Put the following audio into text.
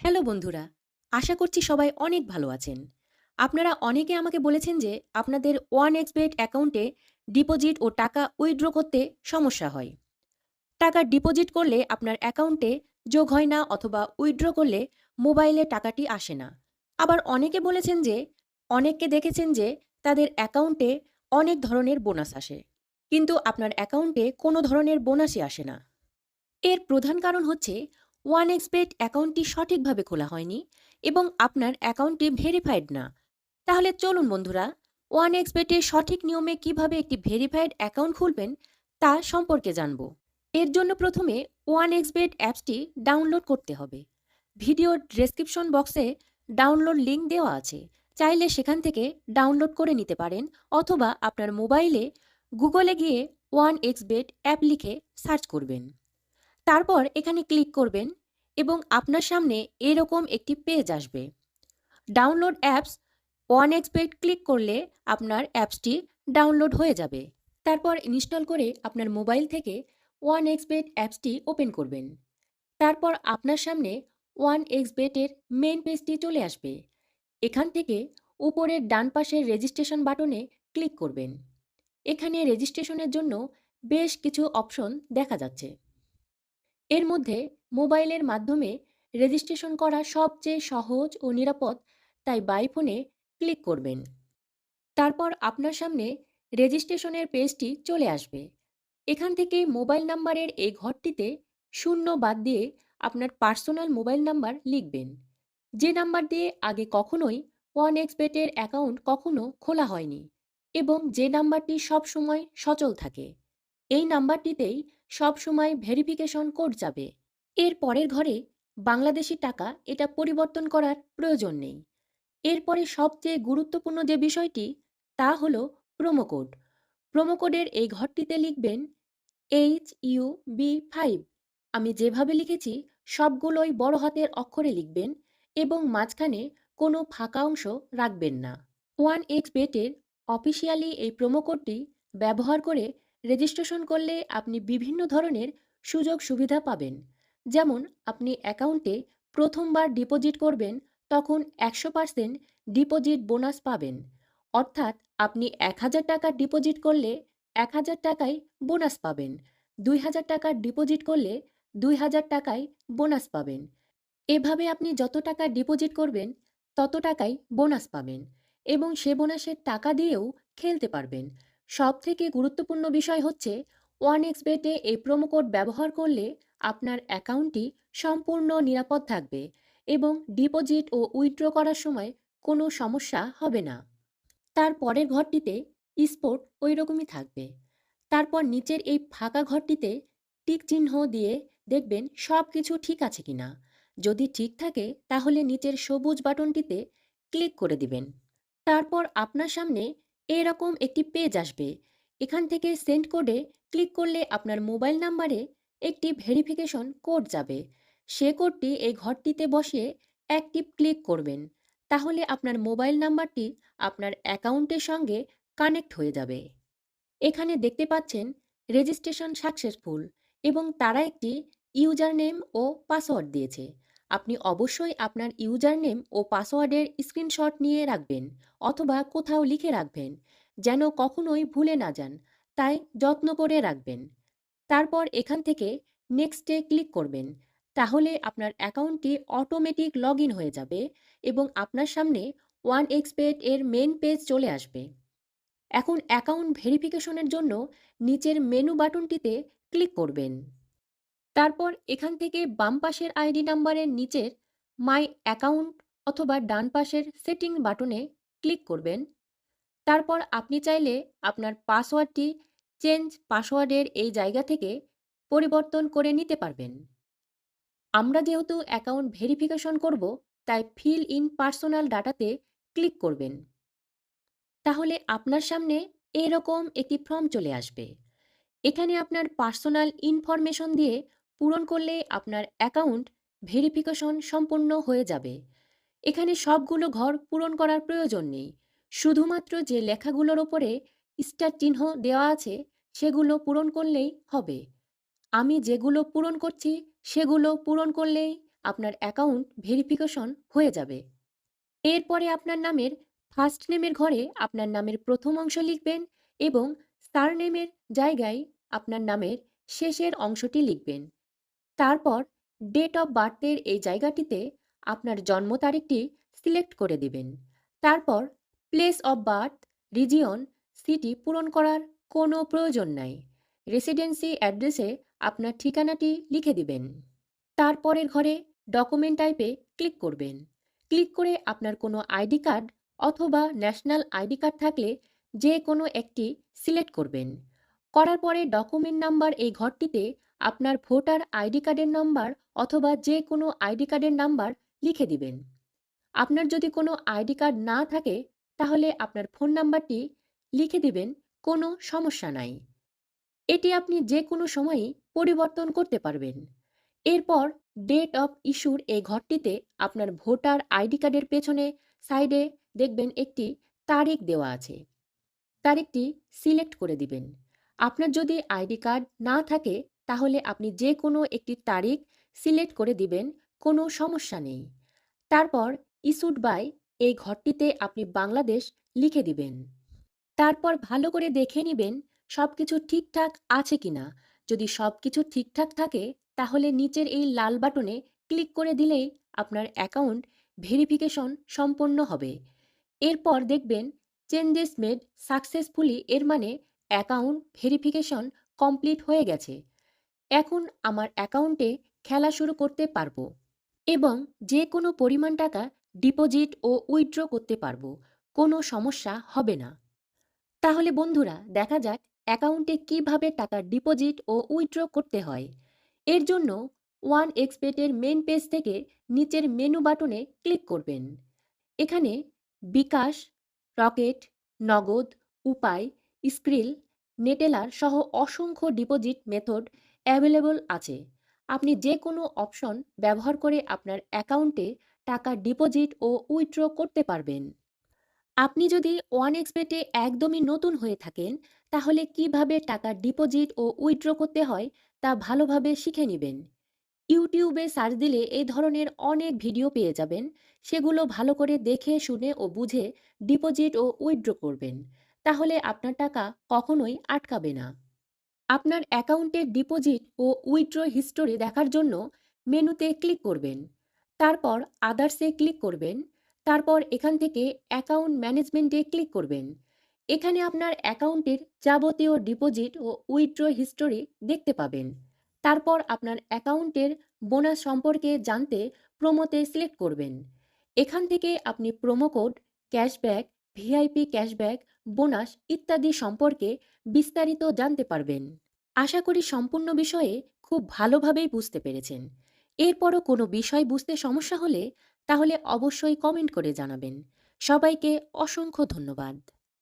Hello বন্ধুরা, আশা করছি সবাই অনেক ভালো আছেন। আপনারা অনেকে আমাকে বলেছেন যে আপনাদের ওয়ান এক্সবেট অ্যাকাউন্টে ডিপোজিট ও টাকা উইথড্র করতে সমস্যা হয়। টাকা ডিপোজিট করলে আপনার অ্যাকাউন্টে যোগ হয় না অথবা উইথড্র করলে মোবাইলে টাকাটি আসে না। আবার অনেকে বলেছেন যে, অনেককে দেখেছেন যে তাদের অ্যাকাউন্টে অনেক ধরনের বোনাস আসে, কিন্তু আপনার অ্যাকাউন্টে কোনো ধরনের বোনাসই আসে না। এর প্রধান কারণ হচ্ছে ওয়ান এক্সবেট অ্যাকাউন্টটি সঠিকভাবে খোলা হয়নি এবং আপনার অ্যাকাউন্টটি ভেরিফাইড না। তাহলে চলুন বন্ধুরা ওয়ান এক্সবেটের সঠিক নিয়মে কীভাবে একটি ভেরিফাইড অ্যাকাউন্ট খুলবেন তা সম্পর্কে জানব। এর জন্য প্রথমে ওয়ান এক্সবেট অ্যাপসটি ডাউনলোড করতে হবে। ভিডিওর ডেসক্রিপশন বক্সে ডাউনলোড লিঙ্ক দেওয়া আছে। চাইলে সেখান থেকে ডাউনলোড করে নিতে পারেন অথবা আপনার মোবাইলে গুগলে গিয়ে ওয়ান এক্সবেট অ্যাপ লিখে সার্চ করবেন। তারপর এখানে ক্লিক করবেন এবং আপনার সামনে এরকম একটি পেজ আসবে। Download apps, one expect click করলে আপনার অ্যাপসটি ডাউনলোড হয়ে যাবে। তারপর ইনস্টল করে আপনার মোবাইল থেকে ওয়ান এক্সবেট অ্যাপসটি ওপেন করবেন। তারপর আপনার সামনে ওয়ান এক্সবেটের মেন পেজটি চলে আসবে। এখান থেকে উপরের ডান পাশের রেজিস্ট্রেশন বাটনে ক্লিক করবেন। এখানে রেজিস্ট্রেশনের জন্য বেশ কিছু অপশন দেখা যাচ্ছে। এর মধ্যে মোবাইলের মাধ্যমে রেজিস্ট্রেশন করা সবচেয়ে সহজ ও নিরাপদ, তাই বাই ফোনে ক্লিক করবেন। তারপর আপনার সামনে রেজিস্ট্রেশনের পেজটি চলে আসবে। এখান থেকে মোবাইল নাম্বারের এই ঘরটিতে শূন্য বাদ দিয়ে আপনার পার্সোনাল মোবাইল নাম্বার লিখবেন। যে নাম্বার দিয়ে আগে কখনোই ওয়ান এক্সবেটের অ্যাকাউন্ট কখনো খোলা হয়নি এবং যে নাম্বারটি সবসময় সচল থাকে, এই নাম্বারটিতেই সবসময় ভেরিফিকেশন কোড যাবে। এর পরের ঘরে বাংলাদেশি টাকা এটা পরিবর্তন করার প্রয়োজন নেই। এরপরে সবচেয়ে গুরুত্বপূর্ণ যে বিষয়টি, তা হল প্রোমো কোড প্রোমো কোডের এই ঘরটিতে লিখবেন এইচ ইউ বি ফাইভ আমি যেভাবে লিখেছি, সবগুলোই বড় হাতের অক্ষরে লিখবেন এবং মাঝখানে কোনো ফাঁকা অংশ রাখবেন না। ওয়ান এক্স বেটের অফিসিয়ালি এই প্রোমো কোডটি ব্যবহার করে রেজিস্ট্রেশন করলে আপনি বিভিন্ন ধরনের সুযোগ সুবিধা পাবেন। যেমন, আপনি অ্যাকাউন্টে প্রথমবার ডিপোজিট করবেন, তখন একশো পার্সেন্ট ডিপোজিট বোনাস পাবেন। অর্থাৎ, আপনি এক হাজার টাকা ডিপোজিট করলে এক হাজার টাকাই বোনাস পাবেন। দুই হাজার টাকার ডিপোজিট করলে দুই হাজার টাকাই বোনাস পাবেন। এভাবে আপনি যত টাকা ডিপোজিট করবেন, তত টাকাই বোনাস পাবেন এবং সে বোনাসের টাকা দিয়েও খেলতে পারবেন। সব থেকে গুরুত্বপূর্ণ বিষয় হচ্ছে, ওয়ান এক্স বেটে এই প্রোমো কোড ব্যবহার করলে আপনার অ্যাকাউন্টটি সম্পূর্ণ নিরাপদ থাকবে এবং ডিপোজিট ও উইথড্র করার সময় কোনো সমস্যা হবে না। তার পরের ঘরটিতে স্পোর্ট ওই রকমই থাকবে। তারপর নিচের এই ফাঁকা ঘরটিতে টিক চিহ্ন দিয়ে দেখবেন সব কিছু ঠিক আছে কিনা। যদি ঠিক থাকে, তাহলে নিচের সবুজ বাটনটিতে ক্লিক করে দিবেন। তারপর আপনার সামনে এরকম একটি পেজ আসবে। এখান থেকে সেন্ড কোডে ক্লিক করলে আপনার মোবাইল নাম্বারে একটি ভেরিফিকেশন কোড যাবে। সে কোডটি এই ঘরটিতে বসিয়ে অ্যাক্টিভ ক্লিক করবেন। তাহলে আপনার মোবাইল নাম্বারটি আপনার অ্যাকাউন্টের সঙ্গে কানেক্ট হয়ে যাবে। এখানে দেখতে পাচ্ছেন রেজিস্ট্রেশন সাকসেসফুল এবং তারা একটি ইউজার নেম ও পাসওয়ার্ড দিয়েছে। আপনি অবশ্যই আপনার ইউজার নেম ও পাসওয়ার্ডের স্ক্রিনশট নিয়ে রাখবেন অথবা কোথাও লিখে রাখবেন, যেন কখনোই ভুলে না যান, তাই যত্ন করে রাখবেন। তারপর এখান থেকে নেক্সটে ক্লিক করবেন, তাহলে আপনার অ্যাকাউন্টটি অটোমেটিক লগ হয়ে যাবে এবং আপনার সামনে ওয়ান এক্সপেট এর মেন পেজ চলে আসবে। এখন অ্যাকাউন্ট ভেরিফিকেশনের জন্য নিচের মেনু বাটনটিতে ক্লিক করবেন। তারপর এখান থেকে বাম পাশের আইডি নাম্বারের নিচের মাই অ্যাকাউন্ট অথবা ডান পাশের সেটিং বাটনে ক্লিক করবেন। তারপর আপনি চাইলে আপনার পাসওয়ার্ডটি চেঞ্জ পাসওয়ার্ডের এই জায়গা থেকে পরিবর্তন করে নিতে পারবেন। আমরা যেহেতু অ্যাকাউন্ট ভেরিফিকেশন করব, তাই ফিল ইন পার্সোনাল ডাটাতে ক্লিক করবেন। তাহলে আপনার সামনে এরকম একটি ফর্ম চলে আসবে। এখানে আপনার পার্সোনাল ইনফরমেশন দিয়ে পূরণ করলে আপনার অ্যাকাউন্ট ভেরিফিকেশন সম্পূর্ণ হয়ে যাবে। এখানে সবগুলো ঘর পূরণ করার প্রয়োজন নেই। শুধুমাত্র যে লেখাগুলোর ওপরে স্টার চিহ্ন দেওয়া আছে, সেগুলো পূরণ করলেই হবে। আমি যেগুলো পূরণ করছি, সেগুলো পূরণ করলেই আপনার অ্যাকাউন্ট ভেরিফিকেশন হয়ে যাবে। এরপরে আপনার নামের ফার্স্ট নেমের ঘরে আপনার নামের প্রথম অংশ লিখবেন এবং সার নেমের জায়গায় আপনার নামের শেষের অংশটি লিখবেন। তারপর ডেট অফ বার্থের এই জায়গাটিতে আপনার জন্ম তারিখটি সিলেক্ট করে দিবেন। তারপর place of birth region city পূরণ করার কোনো প্রয়োজন নাই। রেসিডেন্সি অ্যাড্রেসে আপনার ঠিকানাটি লিখে দিবেন। তারপরের ঘরে ডকুমেন্ট টাইপে ক্লিক করবেন। ক্লিক করে আপনার কোনো আইডি কার্ড অথবা ন্যাশনাল আইডি কার্ড থাকলে যে কোনো একটি সিলেক্ট করবেন। করার পরে ডকুমেন্ট নাম্বার এই ঘরটিতে আপনার ভোটার আইডি কার্ডের নাম্বার অথবা যে কোনো আইডি কার্ডের নাম্বার লিখে দিবেন। আপনার যদি কোনো আইডি কার্ড না থাকে, তাহলে আপনার ফোন নাম্বারটি লিখে দিবেন, কোনো সমস্যা নাই। এটি আপনি যে কোনো সময়ই পরিবর্তন করতে পারবেন। এরপর ডেট অফ ইস্যুর এই ঘরটিতে আপনার ভোটার আইডি কার্ডের পেছনে সাইডে দেখবেন একটি তারিখ দেওয়া আছে। তারিখটি সিলেক্ট করে দিবেন। আপনার যদি আইডি কার্ড না থাকে তাহলে আপনি যে কোনো একটি তারিখ সিলেক্ট করে দিবেন, কোনো সমস্যা নেই। তারপর ইস্যুড বাই এই ঘরটিতে আপনি বাংলাদেশ লিখে দিবেন। তারপর ভালো করে দেখে নেবেন সব কিছু ঠিকঠাক আছে কিনা। যদি সব কিছু ঠিকঠাক থাকে, তাহলে নিচের এই লাল বাটনে ক্লিক করে দিলেই আপনার অ্যাকাউন্ট ভেরিফিকেশন সম্পন্ন হবে। এরপর দেখবেন চেঞ্জেস মেড সাকসেসফুলি এর মানে অ্যাকাউন্ট ভেরিফিকেশন কমপ্লিট হয়ে গেছে। এখন আমার অ্যাকাউন্টে খেলা শুরু করতে পারব এবং যে কোনো পরিমাণ টাকা ডিপোজিট ও উইথড্র করতে পারব, কোনো সমস্যা হবে না। তাহলে বন্ধুরা, দেখা যাক অ্যাকাউন্টে কীভাবে টাকা ডিপোজিট ও উইথড্র করতে হয়। এর জন্য ওয়ান এক্সপেটের মেন পেজ থেকে নিচের মেনু বাটনে ক্লিক করবেন। এখানে বিকাশ, রকেট, নগদ, উপায়, স্ক্রিল নেটেলার সহ অসংখ্য ডিপোজিট মেথড অ্যাভেলেবল আছে। আপনি যে কোনো অপশন ব্যবহার করে আপনার অ্যাকাউন্টে টাকা ডিপোজিট ও উইথড্র করতে পারবেন। আপনি যদি ওয়ান এক্সপেটে একদমই নতুন হয়ে থাকেন, তাহলে কীভাবে টাকা ডিপোজিট ও উইথড্র করতে হয় তা ভালোভাবে শিখে নেবেন। ইউটিউবে সার্চ দিলে এই ধরনের অনেক ভিডিও পেয়ে যাবেন। সেগুলো ভালো করে দেখে, শুনে ও বুঝে ডিপোজিট ও উইথড্র করবেন। তাহলে আপনার টাকা কখনোই আটকাবে না। আপনার অ্যাকাউন্টের ডিপোজিট ও উইথড্র হিস্টোরি দেখার জন্য মেনুতে ক্লিক করবেন। তারপর আদার্সে ক্লিক করবেন। তারপর এখান থেকে অ্যাকাউন্ট ম্যানেজমেন্টে ক্লিক করবেন। এখানে আপনার অ্যাকাউন্টের যাবতীয় ডিপোজিট ও উইথড্র হিস্টোরি দেখতে পাবেন। তারপর আপনার অ্যাকাউন্টের বোনাস সম্পর্কে জানতে প্রোমোতে সিলেক্ট করবেন। এখান থেকে আপনি promo code, cashback, VIP cashback bonus ইত্যাদি সম্পর্কে বিস্তারিত জানতে পারবেন। আশা করি সম্পূর্ণ বিষয়ে খুব ভালোভাবেই বুঝতে পেরেছেন। এরপরও কোনো বিষয় বুঝতে সমস্যা হলে তাহলে অবশ্যই কমেন্ট করে জানাবেন। সবাইকে অসংখ্য ধন্যবাদ।